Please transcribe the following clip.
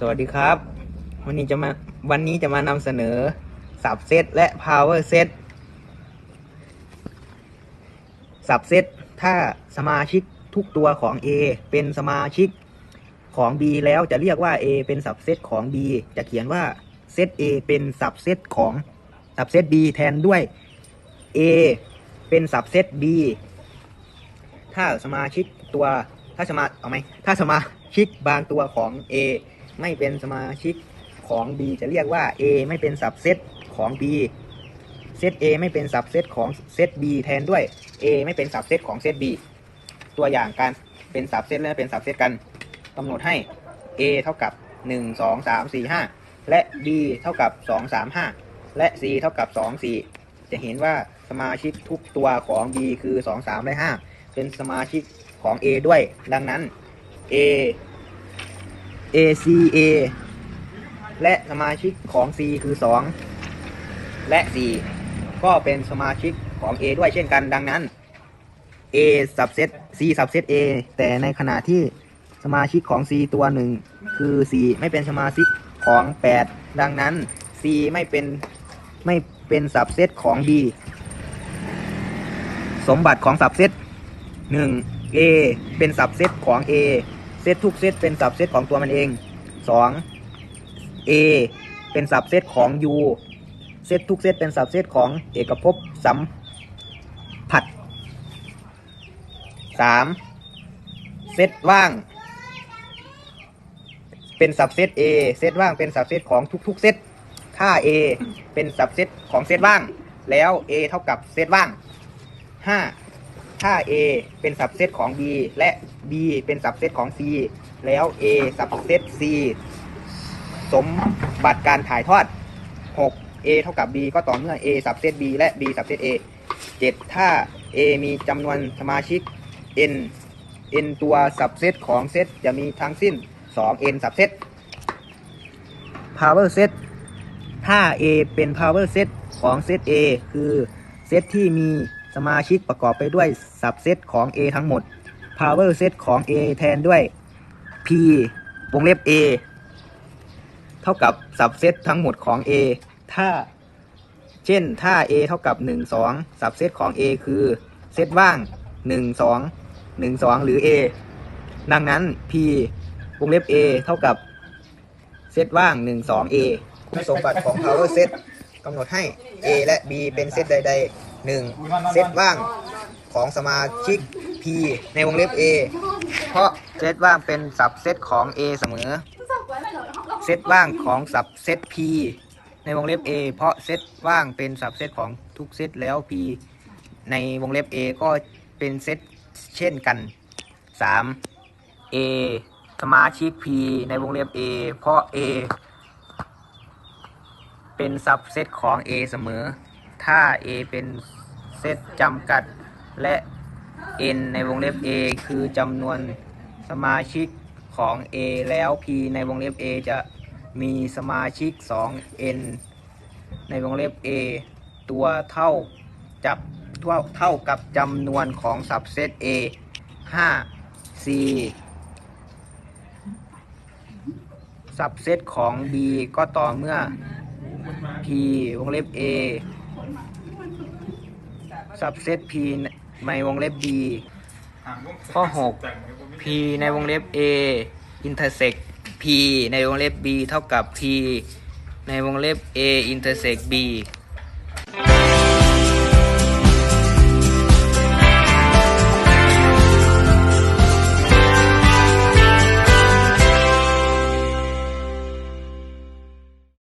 สวัสดีครับ วันนี้จะมาวันนี้จะมานำเสนอสับเซตและ power set สับเซตถ้าสมาชิกทุกตัวของ A เป็นสมาชิกของ B แล้วจะเรียกว่า A เป็นสับเซตของ B จะเขียนว่าเซต A เป็นสับเซตของสับเซต B แทนด้วย A เป็นสับเซต B ถ้าสมาชิกตัวถ้าสมาเอาไหมถ้าสมาชิกบางตัวของ A ไม่เป็นสมาชิกของ B จะเรียกว่า A ไม่เป็นสับเซตของ B เซต A ไม่เป็นสับเซตของเซต B แทนด้วย A ไม่เป็นสับเซตของเซต B ตัวอย่างการเป็นสับเซตและเป็นสับเซตกันกำหนดให้ A เท่ากับ 1 2 3 4 5 และ B เท่ากับ 2 3 5 และ C เท่ากับ 2 4 จะเห็นว่าสมาชิกทุกตัวของ B คือ 2 3 และ 5 เป็นสมาชิกของ A ด้วย ดังนั้น A ACA และสมาชิกของ C คือ 2 และ 4 ก็เป็นสมาชิกของ A ด้วยเช่นกันดังนั้น A สับเซต C สับเซต A แต่ในขณะที่สมาชิกของ C ตัวหนึ่งคือ 4 ไม่เป็นสมาชิกของ 8 ดังนั้น C ไม่เป็นไม่เป็นสับเซตของ B สมบัติของสับเซต 1. A เป็นสับเซตของ A ซตทุกเซตเป็นสับเซตของตัวมันเอง 2. A เป็นสับเซตของ U เซตทุกเซตเป็นสับเซตของเอกภพสัมผัส 3. เซตว่าง เป็นสับเซต A เซตว่างเป็นสับเซตของทุกๆเซตถ้า A เป็นสับเซตของเซตว่าง แล้ว A เท่ากับเซตว่าง 5. ถ้า A เป็นสับเซตของ B และ B เป็นสับเซตของ C แล้ว A สับเซต C สมบัติการถ่ายทอด 6. A เท่ากับ B ก็ต่อเมื่อ A สับเซต B และ B สับเซต A 7. ถ้า A มีจำนวนสมาชิก n n ตัวสับเซตของเซตจะมีทั้งสิ้น 2 n สับเซต power set ถ้า A เป็น power set ของเซต A คือเซตที่มี สมาชิกประกอบไปด้วยสับเซตของ A ทั้งหมด power set ของ A แทนด้วย P วงเล็บ A เท่ากับสับเซตทั้งหมดของ A ถ้า เช่น ถ้า A เท่ากับ 1 2สับเซตของ A คือเซตว่าง 1 2 1 2 หรือ A ดังนั้น P วงเล็บ A เท่ากับ เซตว่าง 1 2 A คุณสมบัติของ power set กำหนดให้ A และ B เป็นเซตใด ๆ 1. เซตว่างของสมาชิก P ในวงเล็บ A เพราะเซตว่างเป็นสับเซตของ A เสมอ เซตว่างของสับเซต P ในวงเล็บ A เพราะเซตว่างเป็นสับเซตของทุกเซตแล้ว P ในวงเล็บ A ก็เป็นเซตเช่นกัน 3. A สมาชิก P ในวงเล็บ A เพราะ A เป็นสับเซตของ A เสมอ ถ้า A เป็นเซตจำกัดและ n ในวงเล็บ A คือจำนวนสมาชิกของ A แล้ว P ในวงเล็บ A จะมีสมาชิก 2n ในวงเล็บ A ตัวเท่าจับเท่าเท่ากับจำนวนของสับเซต A 5 C สับเซตของ B ก็ต่อเมื่อ P วงเล็บ A สับเซต P ในวงเล็บ B ข้อ 6 P ในวงเล็บ A intersect P ในวงเล็บ B เท่ากับ P ในวงเล็บ A intersect B